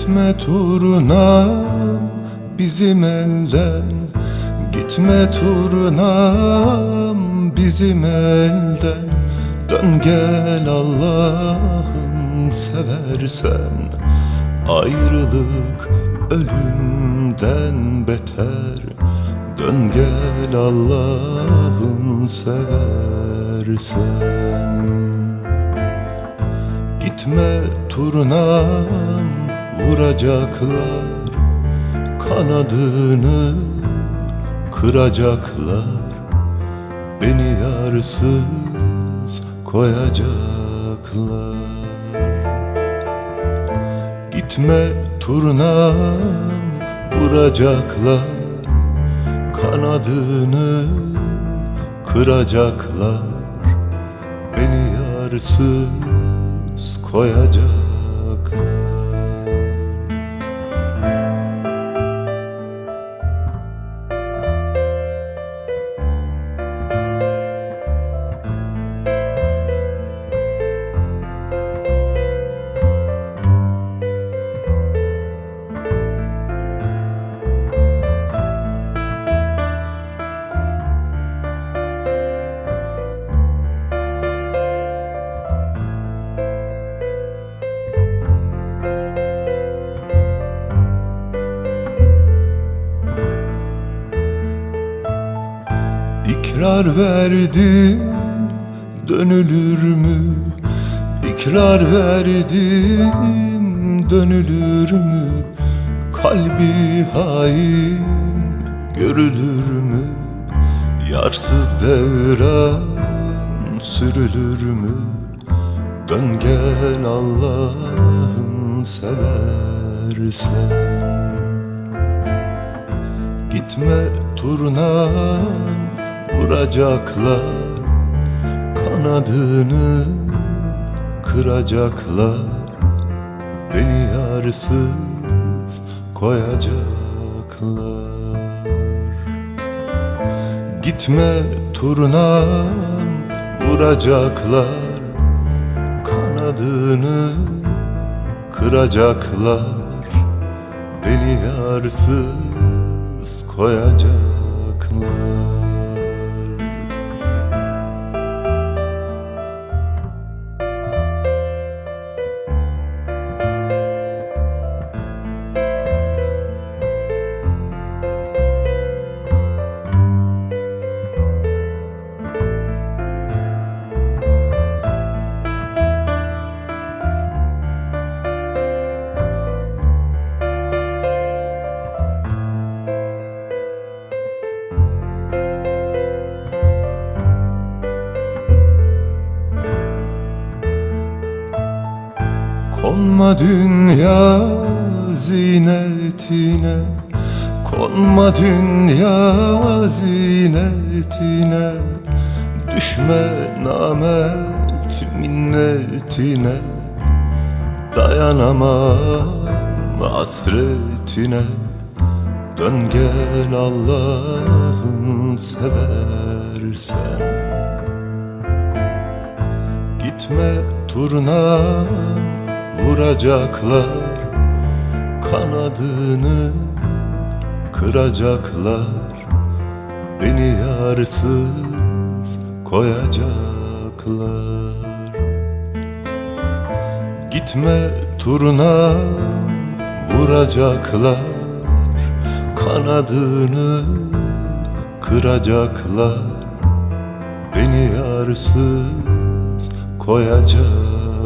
Gitme turnam bizim elden. Gitme turnam bizim elden. Dön gel Allah'ım seversen. Ayrılık ölümden beter. Dön gel Allah'ım seversen. Gitme turnam vuracaklar Kanadını kıracaklar. Beni yarsız koyacaklar. Gitme turnam vuracaklar Kanadını kıracaklar. Beni yarsız koyacaklar İkrar verdim dönülür mü? İkrar verdim dönülür mü? Kalbi hain görülür mü? Yarsız devran sürülür mü? Dön gel Allah'ım seversen Gitme turnam vuracaklar Kanadını kıracaklar. Beni yarsız koyacaklar. Gitme turnam vuracaklar Kanadını kıracaklar. Beni yarsız koyacaklar Konma dünya zinetine Konma dünya zinetine Düşme namert minnetine Dayanamam hasretine. Dön gel Allah'ım seversen. Gitme turnam vuracaklar Kanadını kıracaklar. Beni yarsız koyacaklar. Gitme turnam vuracaklar Kanadını kıracaklar. Beni yarsız koyacaklar